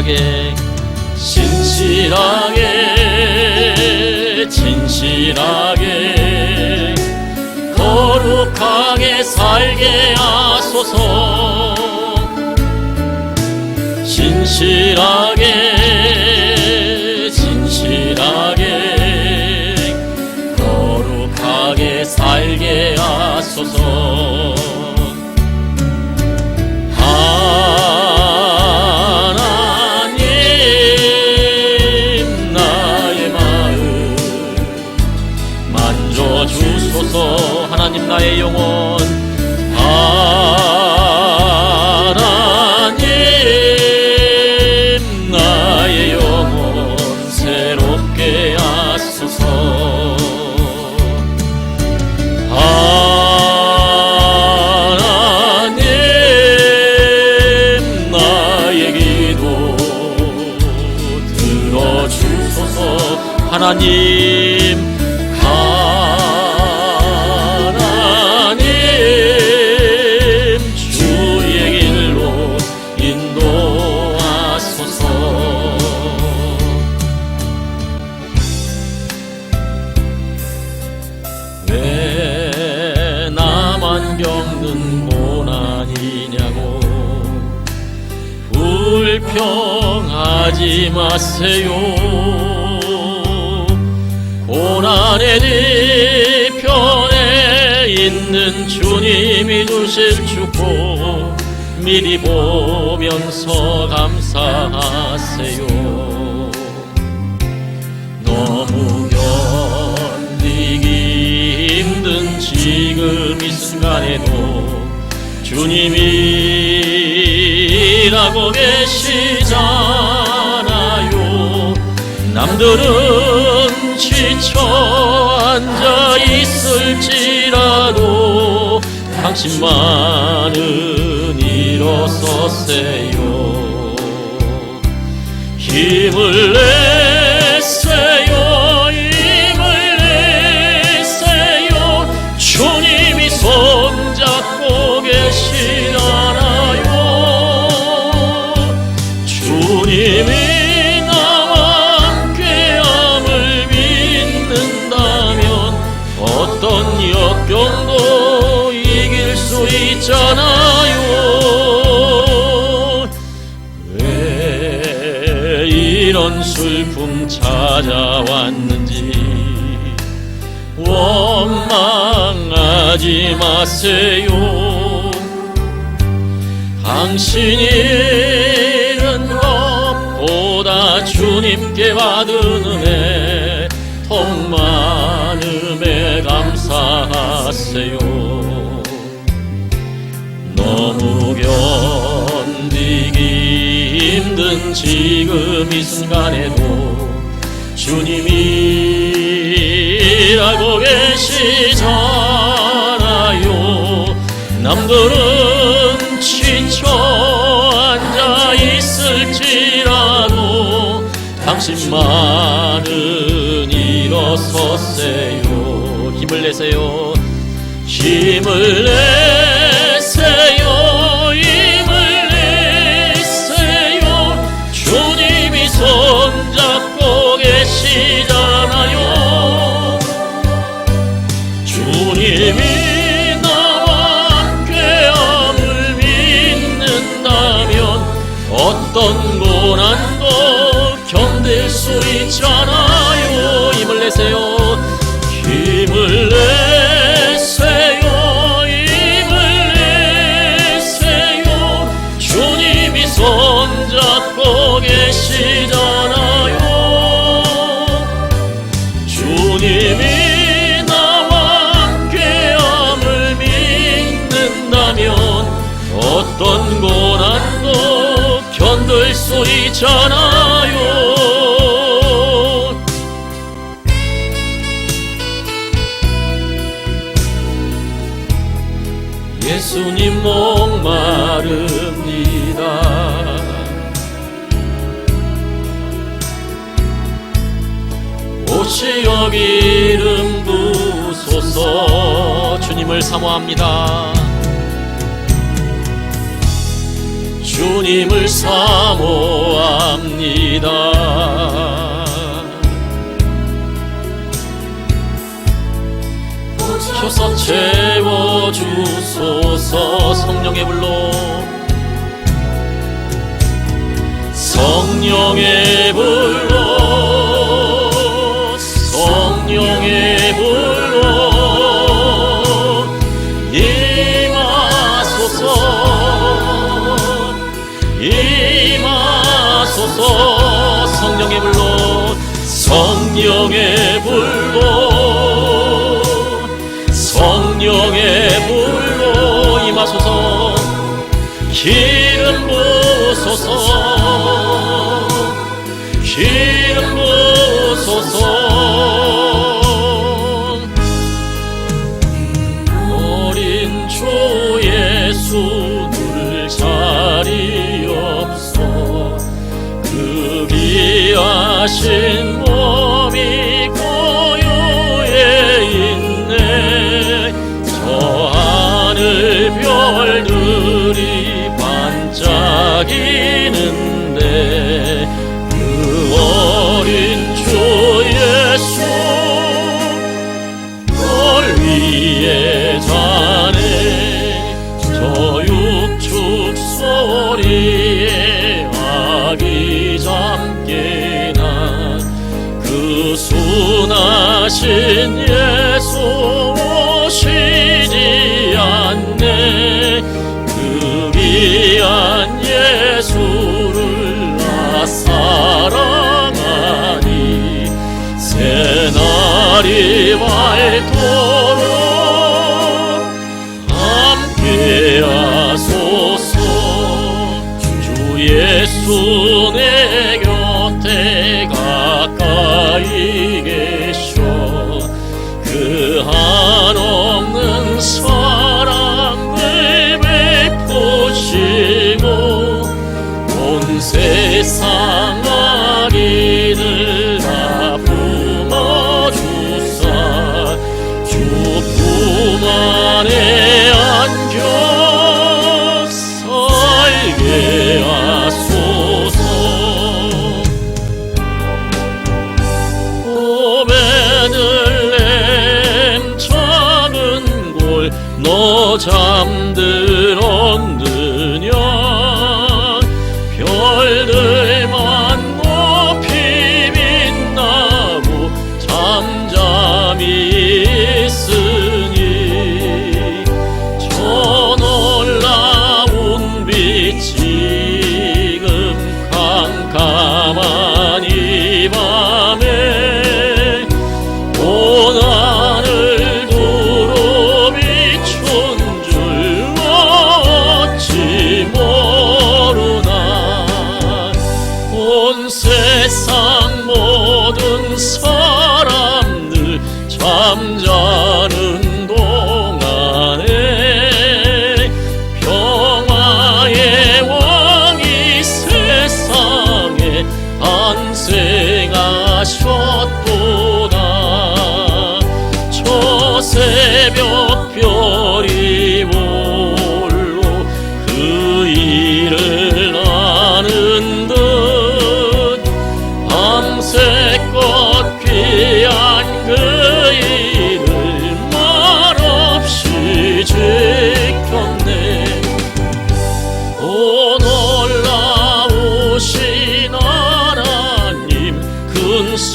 신실하게 진실하게 진실하게 거룩하게 살게 하소서. 진실하게 진실하게 거룩하게 살게 하소서 감사하세요. 너무 견디기 힘든 지금 이 순간에도 주님이 일하고 계시잖아요. 남들은 지쳐 앉아 있을지라도 당신만은 일어서세요. 힘을 내 하지 마세요. 당신이 잃은 것보다 주님께 받은 은혜 더 많음에 감사하세요. 너무 견디기 힘든 지금 이 순간에도 주님이 일하고 계시잖아요 남들은 지쳐 앉아 있을지라도 당신만은 일어서세요. 힘을 내세요. 힘을 내 소리잖아요 예수님 목마릅니다. 오시여 기름 부소서 주님을 사모합니다. 주님을 사모합니다. 효사 채워주소서 성령의 불로. 성령의 불로 성령의 성령의 불로 성령의 불로 임하소서. 기름 부소서. 기름 부소서. 어린 초 예수 둘 자리 없어. 그 귀하신 지는데 그 어린 주 예수 널 위해 자네 저 육축 소리에 아기 작게 난 그 순하신 나는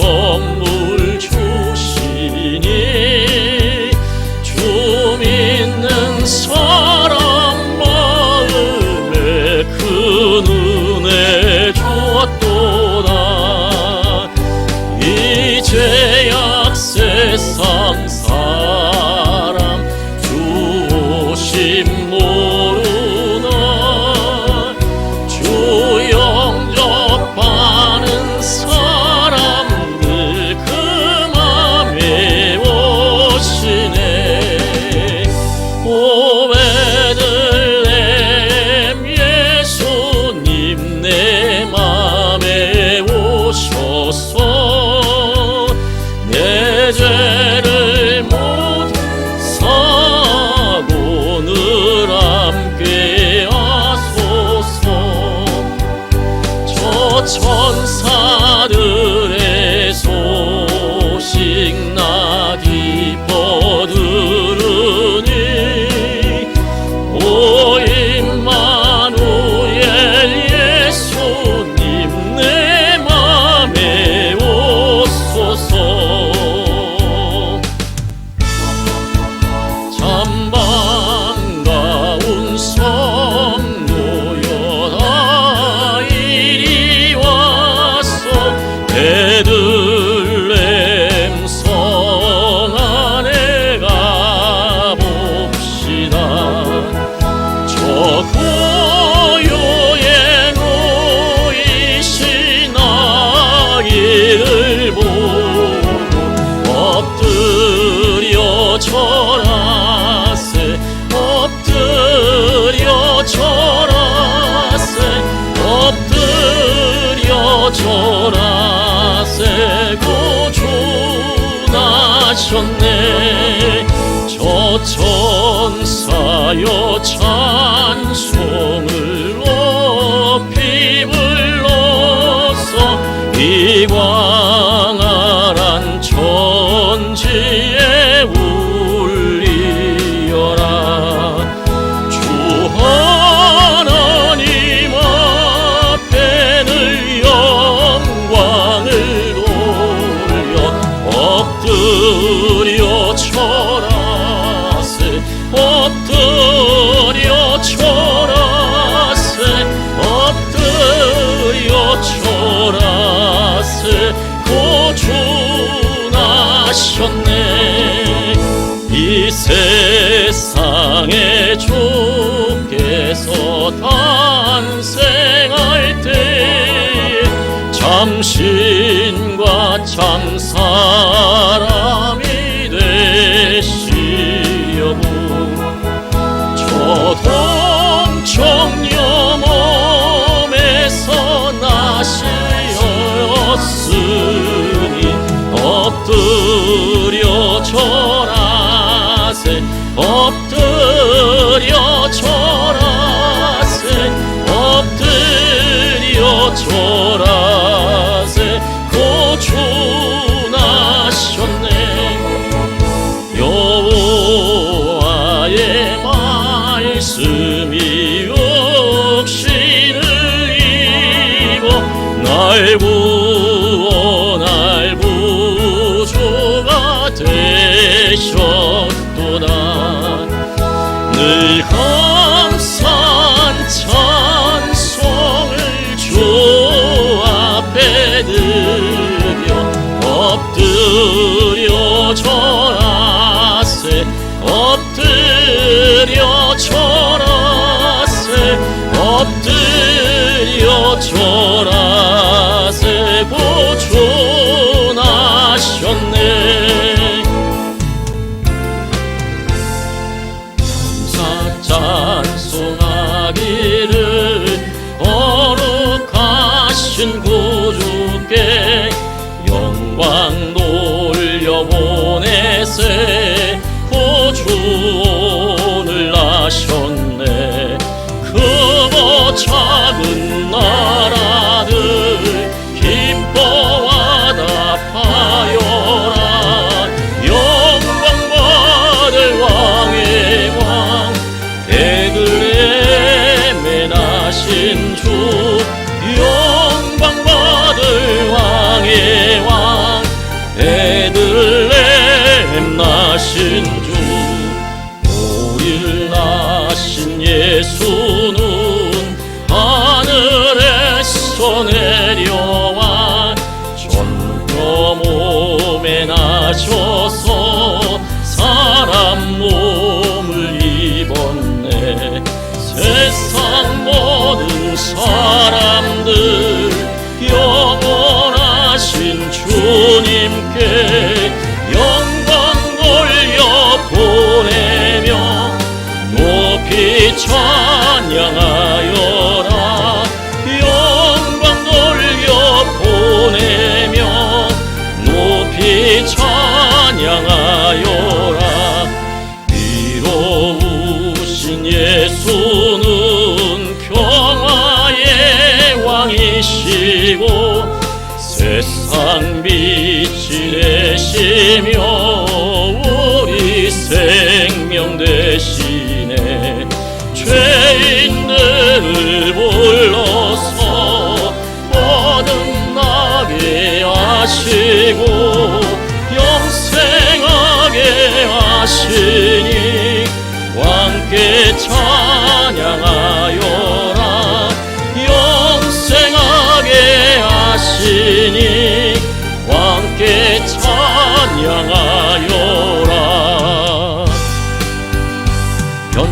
风。 하셨네. 저 천사여 찬송을 주셨네. 이 세상에 주께서 탄생할 때 잠시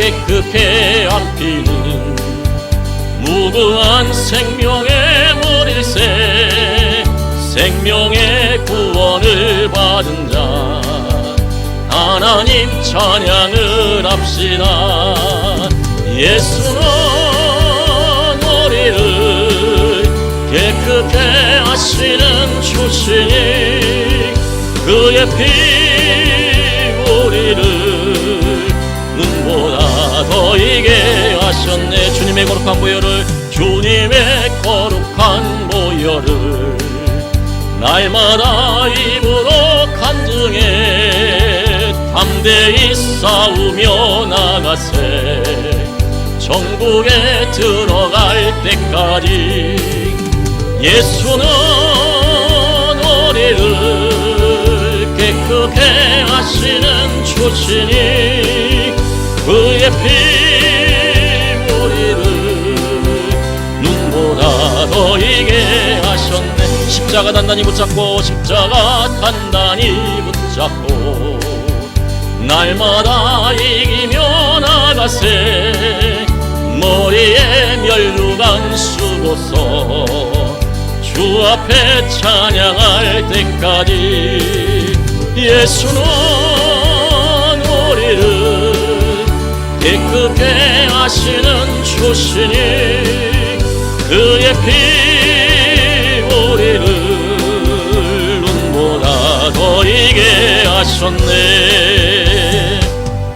깨끗게 한 피는 무궁한 생명의 물일세. 생명의 구원을 받은 자 하나님 찬양을 합시다. 예수는 우리를 깨끗게 하시는 주시니 그의 피 거룩한 보혈을 주님의 거룩한 보혈을 날마다 입으로 간증해. 담대히 싸우며 나가세. 천국에 들어갈 때까지 예수는 우리를 깨끗게 하시는 주시니 그의 피 십자가 단단히 붙잡고 십자가 단단히 붙잡고 날마다 이기며 나가세. 머리에 멸루관 쓰고서 주 앞에 찬양할 때까지 예수는 우리를 깨끗게 하시는 주시니 그의 피 우리를 눈보다 더 이게 하셨네